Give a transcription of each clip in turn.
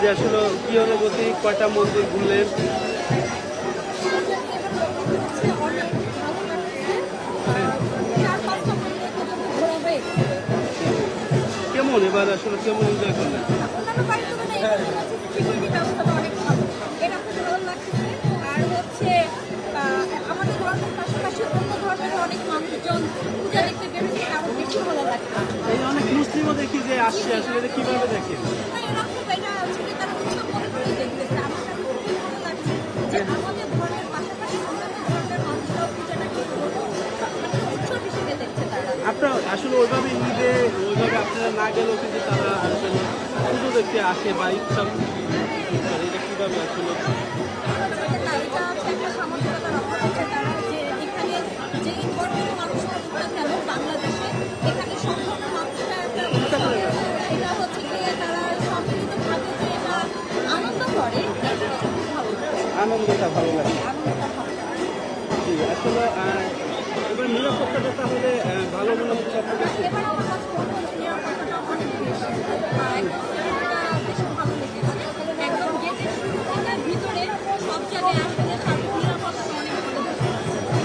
যে আসলে। কি অনুভূতি কয়টা মন্দির ঘুরলেন? কেমন এবার আসলে কেমন এনজয় করলেন? আমাদের অনেক মানুষজন পূজা দেখতে বেরোচ্ছে আরও বেশি ভালো লাগছে এই অনেক মুসলিমও দেখি যে আসছে, আসলে কীভাবে দেখেন আপনার আসলে ওইভাবে ঈদে ওইভাবে আপনারা না গেলেও কিন্তু তারা আসলে পুজো দেখতে আসে বা ইচ্ছা এটা কীভাবে আসলে? করে। আনন্দটা ভালো লাগে। আসলে এবার নিরাপত্তাটা তাহলে ভালো মনে হচ্ছে আপনার কাছে কাছে মনে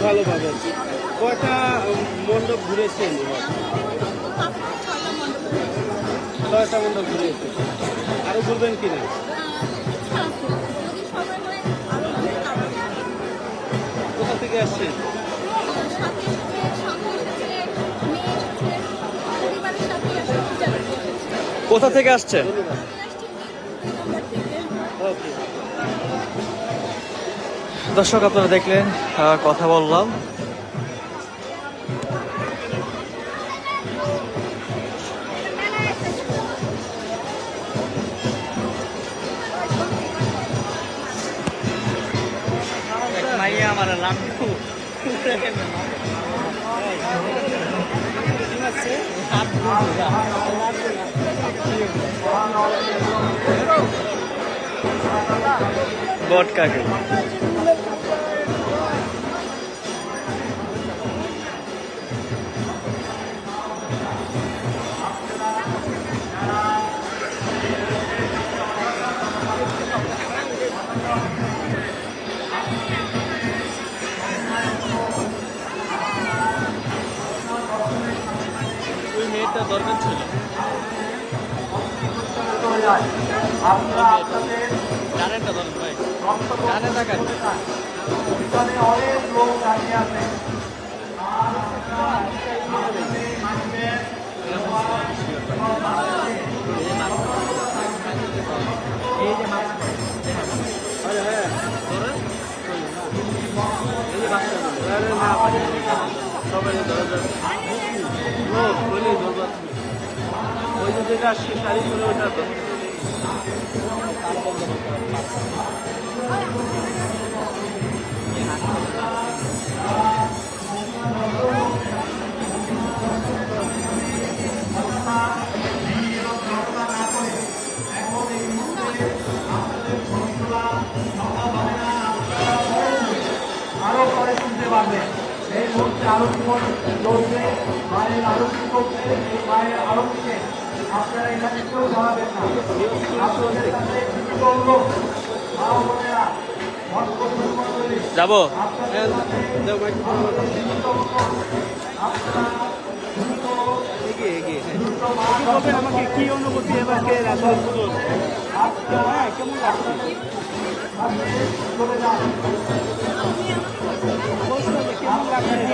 ভালোভাবে কয়টা মণ্ডপ ঘুরেছেন? ছয়টা মণ্ডপ রয়েছে। ছয়টা মণ্ডপ ঘুরেছে। আরও ঘুরবেন কিনা? কোথা থেকে এসেছে। কোথা থেকে আসছেন আসছি দর্শক আপনারা দেখলেন কথা বললাম আমার লাম্বু বট কাকে দরকার ছিল সবাই ধরে। ওই যে যেটা আসছে শাড়ি পরে ওটা আরও পরে শুনতে পারবে। এই মুহূর্তে আরতি চলছে মায়ের আরতি করছে এই মায়ের আরতিকে আপনারা এখানে কেউ দাঁড়াবেন না। আপনাদের কাছে অনুরোধ মা বোনেরা যাব। আমাকে কি অনুভূতি এবার কে রাসেল হ্যাঁ কেমন লাগছে কেমন লাগছে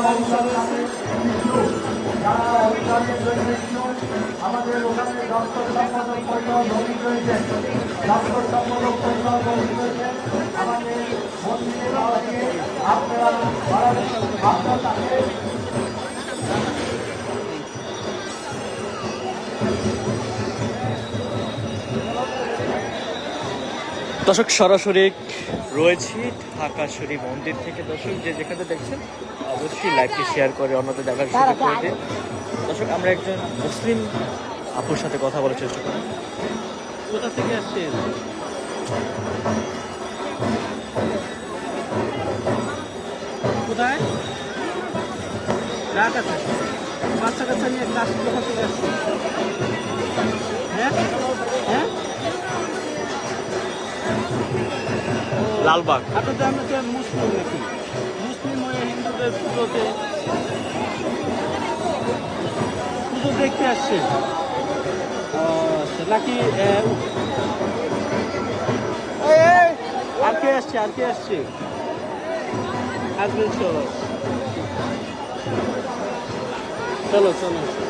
কোন জায়গায় ব্যবস্থা রয়েছে যারা অনুদানের জন্য আমাদের ওখানে দপ্তর সম্পাদক পরিবার রয়েছেন দপ্তর সম্পাদক পরিবার ভৌমিক দর্শক, সরাসরি রয়েছি ঢাকা শরীফ মন্দির থেকে। দর্শক, যে যেখানে দেখছেন, অবশ্যই লাইভটি শেয়ার করে অন্যদের দেখার সুযোগ করে দিন। দর্শক, আমরা একজন মুসলিম আপুর সাথে কথা বলার চেষ্টা করি কোথা থেকে আসছেন? কোথায়? রাত বাচ্চা কাচ্চা নিয়ে ক্লাস হ্যাঁ? হ্যাঁ? লালবাগ। আমরা তো মুসলিম মুসলিম হিন্দুদের পুজো দেখতে আচ্ছা, নাকি আর কে আসছে আর কে আসছে? চলো চলো চলো।